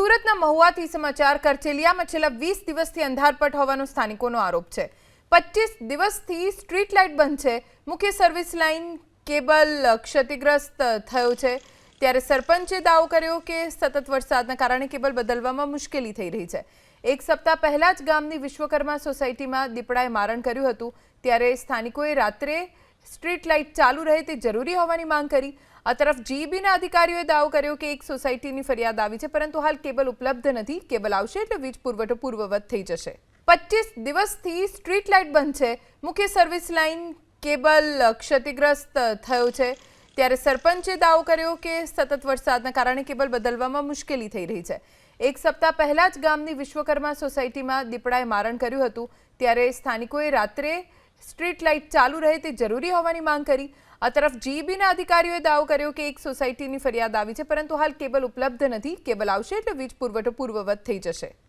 સુરતના મહુવાથી સમાચાર, કરચેલિયામાં છેલ્લા વીસ દિવસથી અંધારપટ હોવાનો સ્થાનિકોનો આરોપ છે. પચીસ દિવસથી સ્ટ્રીટ લાઇટ બંધ છે. મુખ્ય સર્વિસ લાઇન કેબલ ક્ષતિગ્રસ્ત થયો છે. ત્યારે સરપંચે દાવો કર્યો કે સતત વરસાદના કારણે કેબલ બદલવામાં મુશ્કેલી થઈ રહી છે. એક સપ્તાહ પહેલા જ ગામની વિશ્વકર્મા સોસાયટીમાં દીપડાએ મારણ કર્યું હતું. ત્યારે સ્થાનિકોએ રાત્રે સ્ટ્રીટ લાઇટ ચાલુ રહે તે જરૂરી હોવાની માંગ કરી. આ તરફ જીઈબીના અધિકારીઓએ દાવો કર્યો કે એક સોસાયટીની ફરિયાદ આવી છે, પરંતુ હાલ કેબલ ઉપલબ્ધ નથી. કેબલ આવશે એટલે વીજ પુરવઠો પૂર્વવત થઈ જશે. પચીસ દિવસથી સ્ટ્રીટ લાઇટ બંધ છે. મુખ્ય સર્વિસ લાઇન કેબલ ક્ષતિગ્રસ્ત થયો છે. ત્યારે સરપંચે દાવો કર્યો કે સતત વરસાદના કારણે કેબલ બદલવામાં મુશ્કેલી થઈ રહી છે. એક સપ્તાહ પહેલા જ ગામની વિશ્વકર્મા સોસાયટીમાં દીપડાએ મારણ કર્યું હતું. ત્યારે સ્થાનિકોએ રાત્રે સ્ટ્રીટ લાઇટ ચાલુ રહે તે જરૂરી હોવાની માંગ કરી. આ તરફ જીઈબીના અધિકારીઓએ દાવો કર્યો કે એક સોસાયટીની ફરિયાદ આવી છે, પરંતુ હાલ કેબલ ઉપલબ્ધ નથી. કેબલ આવશે એટલે વીજ પુરવઠો પૂર્વવત થઈ જશે.